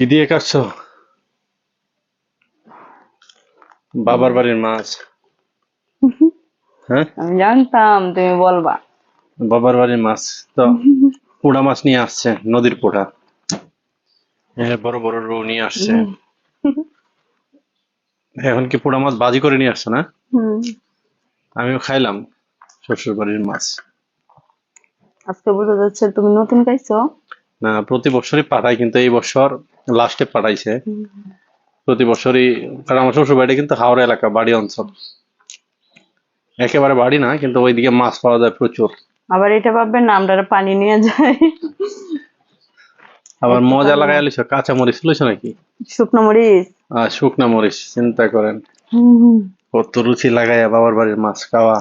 কি দিয়ে কাটছো? বাবার বাড়ির মাছ। হ্যাঁ? আমি জানতাম তুমি বলবা। বাবার বাড়ির মাছ তো পোড়া মাছ নিয়ে আসছে নদীর পোড়া। হ্যাঁ বড় বড় রৌ নিয়ে আসছে। এখন কি পোড়া মাছ বাজি করে নিয়ে আসছে না? আমিও খাইলাম শ্বশুর বাড়ির মাছ। আজকে বোঝা যাচ্ছে তুমি নতুন খাইছো। না প্রতি বছরই পাঠায় কিন্তু এই বছর লাস্টে পাঠাইছে। প্রতি বছরই কারণ আমার শ্বশুর বাড়িটা কিন্তু হাওড়া এলাকা বাড়ি অঞ্চল। একেবারে বাড়ি না কিন্তু ওইদিকে মাছ পাওয়া যায় প্রচুর। আবার এটা ভাববেন না আমরা পানি নিয়ে যাই। আবার মজা লাগাই আলিস কাঁচা মরিচ লইছ নাকি? শুকনো মরিচ। শুকনা মরিচ চিন্তা করেন। কত রুচি লাগাইয়া বাবার বাড়ির মাছ খাওয়া।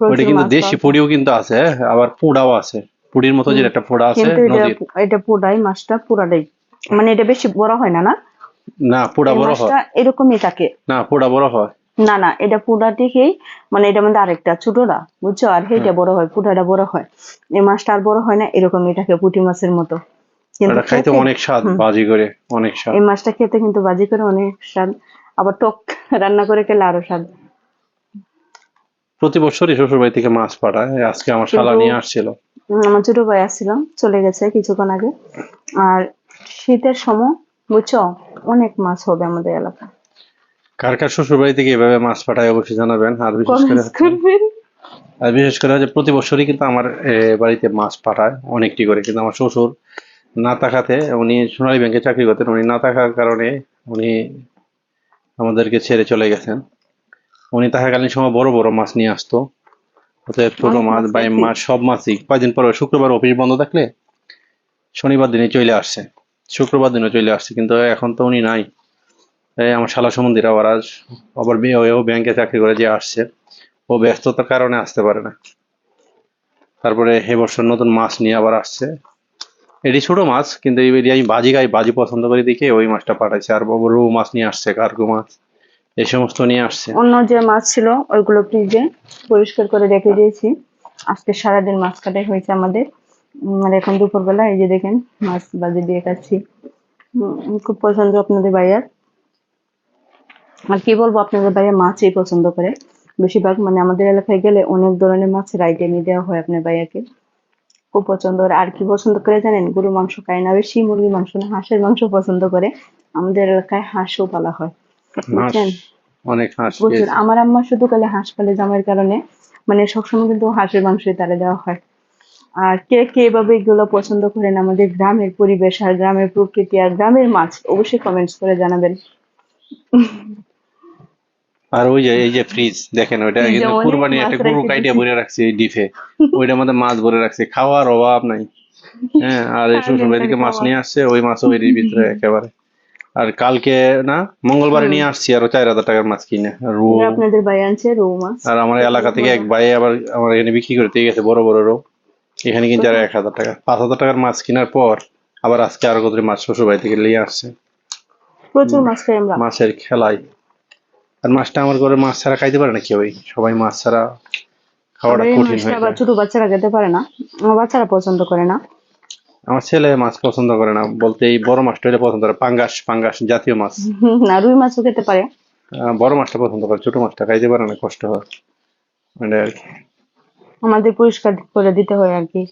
ওইটা কিন্তু দেশি পুডিও কিন্তু আছে আবার পুডাও আছে। পুডির মতো যে একটা যায়। আছে এটা নদীর। এটা পুরাই মাছটা পুরাটাই। মানে এটা বেশি বড় হয় না না? না পোড়া বড় হয়। মাছটা এরকমই থাকে। না পোড়া বড় হয়। না না এটা পুরা থেকেই মানে এটা মধ্যে আরেকটা ছোটটা বুঝছ? আর সেইটা বড় হয় পুরাটা বড় হয়। এই মাছটা আর বড় হয় না এরকমই থাকে পুঁটি মাছের মতো। কিন্তু খাইতে অনেক স্বাদ বাজি করে অনেক স্বাদ। এই মাছটা খেতে কিন্তু বাজি করে অনেক স্বাদ। আবার টক রান্না করে খেলে আরও স্বাদ। প্রতি বছরই শ্বশুর বাড়ি থেকে মাছ পাঠায় আজকে আমার শালা নিয়ে আসছিল। আমার ছোট ভাই আসছিলাম চলে গেছে কিছুক্ষণ আগে। আর শীতের সময় বুঝছ? অনেক মাছ হবে আমাদের এলাকায় কার কার শ্বশুর বাড়ি থেকে এভাবে মাছ পাঠায় অবশ্যই জানাবেন। আর বিশেষ করে আর বিশেষ করে হচ্ছে প্রতি বছরই কিন্তু আমার বাড়িতে মাছ পাঠায় অনেকটি করে। কিন্তু আমার শ্বশুর না থাকাতে উনি সোনালী ব্যাংকে চাকরি করতেন। উনি না থাকার কারণে উনি আমাদেরকে ছেড়ে চলে গেছেন। উনি থাকাকালীন সময় বড় বড় মাছ নিয়ে আসতো। ছোট মাছ বাই মাছ সব মাছই পরে শুক্রবার অফিস বন্ধ থাকলে শনিবার দিনে চলে আসছে। শুক্রবার দিনে চলে আসছে কিন্তু এখন তো উনি নাই। আমার শালা সম্বন্ধীরা ওরা আবার বিয়ে হয়েও ব্যাংকে চাকরি করে যে আসছে ও ব্যস্ততার কারণে আসতে পারে না। তারপরে এ বছর নতুন মাছ নিয়ে আবার আসছে। এটি ছোট মাছ কিন্তু এই আমি বাজি গাই বাজি পছন্দ করি দেখে ওই মাছটা পাঠাইছে। আর রৌ মাছ নিয়ে আসছে কার্গো মাছ এই সমস্ত নিয়ে আসছে। অন্য যে মাছ ছিল ওইগুলো ফ্রিজে পরিষ্কার করে রেখে দিয়েছি। আজকে সারাদিন মাছ কাটাই হয়েছে আমাদের। আর এখন দুপুরবেলা এই যে দেখেন মাছ বাজে দিয়ে উম, খুব পছন্দ আপনাদের ভাইয়ার। আর কি বলব আপনাদের ভাইয়া মাছই পছন্দ করে। বেশিরভাগ মানে আমাদের এলাকায় গেলে অনেক ধরনের মাছের আইটেমই দেওয়া হয় আপনার ভাইয়াকে। খুব পছন্দ। করে আর কি পছন্দ করে জানেন গরু মাংস খায় না বেশি মুরগি মাংস না হাঁসের মাংস পছন্দ করে। আমাদের এলাকায় হাঁসও পালা হয়। বুঝছেন? অনেক হাঁস প্রচুর আমার আম্মা শুধু কালে হাঁস পালে জামাইয়ের কারণে মানে সবসময় কিন্তু হাঁসের মাংসই তারা দেওয়া হয়। আর কে কে এভাবে এগুলো পছন্দ করেন আমাদের গ্রামের পরিবেশ আর গ্রামের প্রকৃতি আর গ্রামের মাছ অবশ্যই কমেন্টস করে জানাবেন। আর ওই যে এই যে ফ্রিজ দেখেন ওইটা কিন্তু কুরবানি একটা গরু কাইটে ভরে রাখছে এই ডিফে। ওইটার মধ্যে মাছ ভরে রাখছে খাওয়ার অভাব নাই। হ্যাঁ আর এই শ্বশুর বাড়ি থেকে মাছ নিয়ে আসছে ওই মাছও এর ভিতরে একেবারে। আর কালকে না মঙ্গলবারে নিয়ে আসছি আরও চার হাজার টাকার মাছ কিনে রৌ আপনাদের ভাই আনছে রৌ মাছ আর আমার এলাকা থেকে এক ভাই আবার আমার এখানে বিক্রি করে দিয়ে গেছে বড় বড় রৌ এখানে কিনছে আর এক হাজার টাকা। পাঁচ হাজার টাকার মাছ কেনার পর আবার আজকে আরও কত মাছ শ্বশুর বাড়ি থেকে নিয়ে আসছে। প্রচুর মাছ খাই আমরা। মাছের খেলাই আর মাছটা আমার ঘরে মাছ ছাড়া খাইতে পারে না কেউই সবাই মাছ ছাড়া খাওয়াটা কঠিন হয়ে যায়। ছোট বাচ্চারা খেতে পারে না। বাচ্চারা পছন্দ করে না। আমার ছেলে মাছ পছন্দ করে না বলতে এই বড় মাছটা হলে পছন্দ করে পাঙ্গাস পাঙ্গাস জাতীয় মাছ। না রুই মাছও খেতে পারে। বড় মাছটা পছন্দ করে ছোট মাছটা খাইতে পারে না কষ্ট হয়। মানে আর কি। আমাদের পরিষ্কার করে দিতে হয় আর কি।